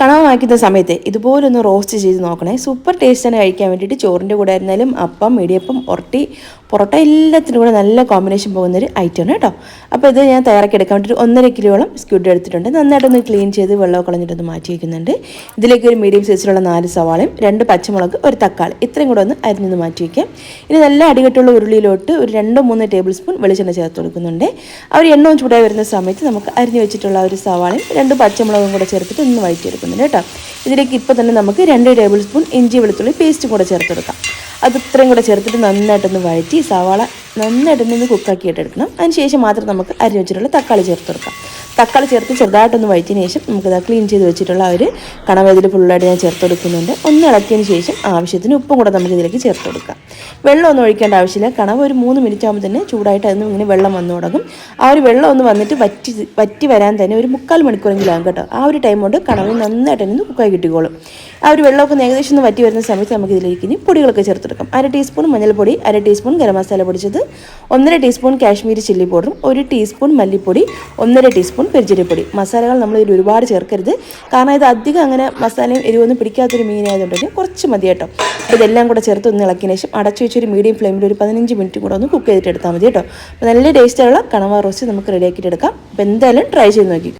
കണവ വാങ്ങിക്കുന്ന സമയത്ത് ഇതുപോലൊന്ന് റോസ്റ്റ് ചെയ്ത് നോക്കണേ. സൂപ്പർ ടേസ്റ്റാണ് കഴിക്കാൻ വേണ്ടിയിട്ട് ചോറിന്റെ കൂടെ ആയിരുന്നാലും അപ്പം ഇടിയപ്പം ഉരട്ടി പൊറോട്ട എല്ലാത്തിനും കൂടെ നല്ല കോമ്പിനേഷൻ പോകുന്നൊരു ഐറ്റമാണ് കേട്ടോ. അപ്പോൾ ഇത് ഞാൻ തയ്യാറാക്കി എടുക്കാൻ വേണ്ടിയിട്ട് ഒന്നര കിലോളം സ്ക്യൂഡ് എടുത്തിട്ടുണ്ട്. നന്നായിട്ടൊന്ന് ക്ലീൻ ചെയ്ത് വെള്ളമൊക്കെ കളഞ്ഞിട്ടൊന്ന് മാറ്റി വയ്ക്കുന്നുണ്ട് ഇതിലേക്ക് ഒരു മീഡിയം സൈസിലുള്ള നാല് സവാളയും രണ്ട് പച്ചമുളക് ഒരു തക്കാളി ഇത്രയും കൂടെ ഒന്ന് അരിഞ്ഞൊന്ന് മാറ്റി വയ്ക്കാം ഇനി നല്ല അടികെട്ടുള്ള ഉരുളിയിലോട്ട് ഒരു രണ്ടോ മൂന്നോ ടേബിൾ സ്പൂൺ വെളിച്ചെണ്ണ ചേർത്ത് കൊടുക്കുന്നുണ്ട്. ആ ഒരു എണ്ണവും ചൂടായി വരുന്ന സമയത്ത് നമുക്ക് അരിഞ്ഞു വെച്ചിട്ടുള്ള ഒരു സവാളയും രണ്ട് പച്ചമുളകും കൂടെ ചേർത്തിട്ട് ഒന്ന് വഴറ്റിയെടുക്കുന്നുണ്ട് കേട്ടോ. ഇതിലേക്ക് ഇപ്പോൾ തന്നെ നമുക്ക് രണ്ട് ടേബിൾ സ്പൂൺ ഇഞ്ചി വെളുത്തുള്ളി പേസ്റ്റും കൂടെ ചേർത്ത് കൊടുക്കാം. അത് ഇത്രയും കൂടെ ചേർത്തിട്ട് നന്നായിട്ടൊന്ന് വഴറ്റി സവാള നന്നായിട്ടൊന്ന് കുക്കാക്കിയിട്ട് എടുക്കണം. അതിന് ശേഷം മാത്രം നമുക്ക് അരി വെച്ചിട്ടുള്ള തക്കാളി ചേർത്ത് കൊടുക്കാം. തക്കാളി ചേർത്ത് ചെറുതായിട്ടൊന്ന് വഴറ്റിയതിന് ശേഷം നമുക്കത് ക്ലീൻ ചെയ്ത് വെച്ചിട്ടുള്ള ഒരു കണവേതിൽ ഫുള്ളായിട്ട് ഞാൻ ചേർത്ത് കൊടുക്കുന്നുണ്ട് ഒന്ന് ഇളക്കിയതിന് ശേഷം ആവശ്യത്തിന് ഉപ്പും കൂടെ നമുക്ക് ഇതിലേക്ക് ചേർത്ത് കൊടുക്കാം വെള്ളം ഒന്നും ഒഴിക്കേണ്ട ആവശ്യമില്ല. കണവ് ഒരു മൂന്ന് മിനിറ്റ് ആകുമ്പോൾ തന്നെ ചൂടായിട്ട് അതിന് ഇങ്ങനെ വെള്ളം വന്നു തുടങ്ങും. ആ ഒരു വെള്ളം ഒന്ന് വന്നിട്ട് വറ്റി വറ്റി വരാൻ തന്നെ ഒരു മുക്കാൽ മണിക്കൂറെങ്കിലും കേട്ടോ. ആ ഒരു ടൈം കൊണ്ട് കണവ് നന്നായിട്ട് തന്നെ കുക്കായി കിട്ടിക്കോളും. ആ ഒരു വെള്ളമൊക്കെ ഏകദേശം ഒന്ന് വറ്റി വരുന്ന സമയത്ത് നമുക്ക് ഇതിലേക്ക് ഇനി പൊടികളൊക്കെ ചേർത്തെടുക്കാം. അര ടീസ്പൂൺ മഞ്ഞൾപ്പൊടി അര ടീസ്പൂൺ ഗരം മസാല പൊടിച്ചത് ഒന്നര ടീസ്പൂൺ കാശ്മീരി ചില്ലി പൗഡറും ഒരു ടീസ്പൂൺ മല്ലിപ്പൊടി ഒന്നര ടീസ്പൂൺ പെരിഞ്ചീരപ്പൊടി. മസാലകൾ നമ്മൾ ഇതിൽ ഒരുപാട് ചേർക്കരുത്. കാരണം ഇത് അധികം അങ്ങനെ മസാലയും എരിവൊന്നും പിടിക്കാത്തൊരു മീനായതുകൊണ്ട് കുറച്ച് മതി കേട്ടോ. അപ്പോൾ ഇതെല്ലാം കൂടെ ചേർത്ത് ഒന്ന് ഇളക്കിയതിന് ശേഷം അടച്ചു വെച്ചൊരു മീഡിയം ഫ്ലെയിമിൽ ഒരു പതിനഞ്ച് മിനിറ്റ് കൂടെ ഒന്ന് കുക്ക് ചെയ്തിട്ട് എടുത്താൽ മതി കേട്ടോ. അപ്പോൾ നല്ല ടേസ്റ്റുള്ള കണവ റോസ്റ്റ് നമുക്ക് റെഡിയാക്കിയിട്ട് എടുക്കാം. അപ്പോൾ എന്തായാലും ട്രൈ ചെയ്ത് നോക്കി.